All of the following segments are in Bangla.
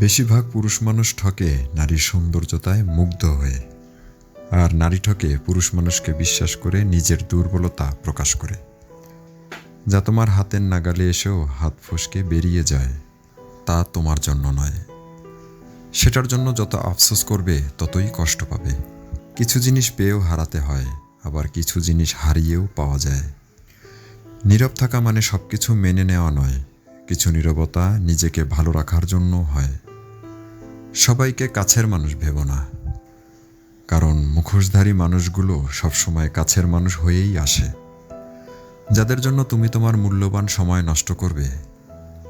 বেশিরভাগ পুরুষ মানুষ ঠকে নারীর সৌন্দর্যতায় মুগ্ধ হয়ে, আর নারী ঠকে পুরুষ মানুষকে বিশ্বাস করে নিজের দুর্বলতা প্রকাশ করে। যা তোমার হাতের নাগালে এসেও হাত ফসকে বেরিয়ে যায়, তা তোমার জন্য নয়। সেটার জন্য যত আফসোস করবে, ততই কষ্ট পাবে। কিছু জিনিস পেয়েও হারাতে হয়, আবার কিছু জিনিস হারিয়েও পাওয়া যায়। নীরব থাকা মানে সব কিছু মেনে নেওয়া নয় কিছু নীরবতা নিজেকে ভালো রাখার জন্য হয়। সবাইকে কাছের মানুষ ভেবো না। কারণ মুখোশধারী মানুষগুলো সবসময় কাছের মানুষ হয়েই আসে। যাদের জন্য তুমি তোমার মূল্যবান সময় নষ্ট করবে,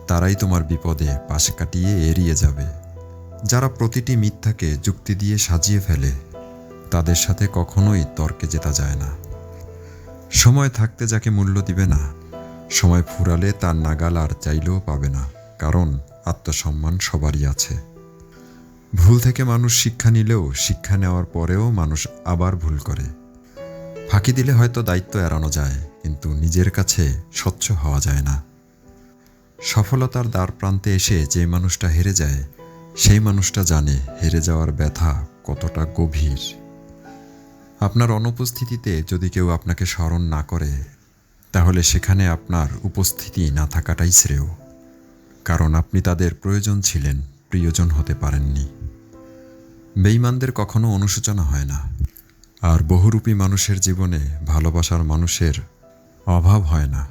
তারাই তোমার বিপদে পাশ কাটিয়ে এড়িয়ে যাবে। যারা প্রতিটি মিথ্যাকে যুক্তি দিয়ে সাজিয়ে ফেলে, তাদের সাথে কখনোই তর্কে জেতা যায় না। সময় থাকতে যাকে মূল্য দিবে না সময় ফুরালে তার নাগাল আর চাইলেও পাবে না, কারণ আত্মসম্মান সবারই আছে। ভুল থেকে মানুষ শিক্ষা নিলেও শিক্ষা নেওয়ার পরেও মানুষ আবার ভুল করে। ফাঁকি দিলে হয়তো দায়িত্ব এড়ানো যায়, কিন্তু নিজের কাছে স্বচ্ছ হওয়া যায় না। সফলতার দ্বার প্রান্তে এসে যে মানুষটা হেরে যায়, সেই মানুষটা জানে হেরে যাওয়ার ব্যথা কতটা গভীর। আপনার অনুপস্থিতিতে যদি কেউ আপনাকে স্মরণ না করে তাহলে সেখানে আপনার উপস্থিতি না থাকাটাই শ্রেয়, কারণ আপনি তাদের প্রয়োজন ছিলেন, প্রিয়জন হতে পারেননি। বেইমানদের কখনো অনুশোচনা হয় না, আর বহুরূপী মানুষের জীবনে ভালোবাসার মানুষের অভাব হয় না।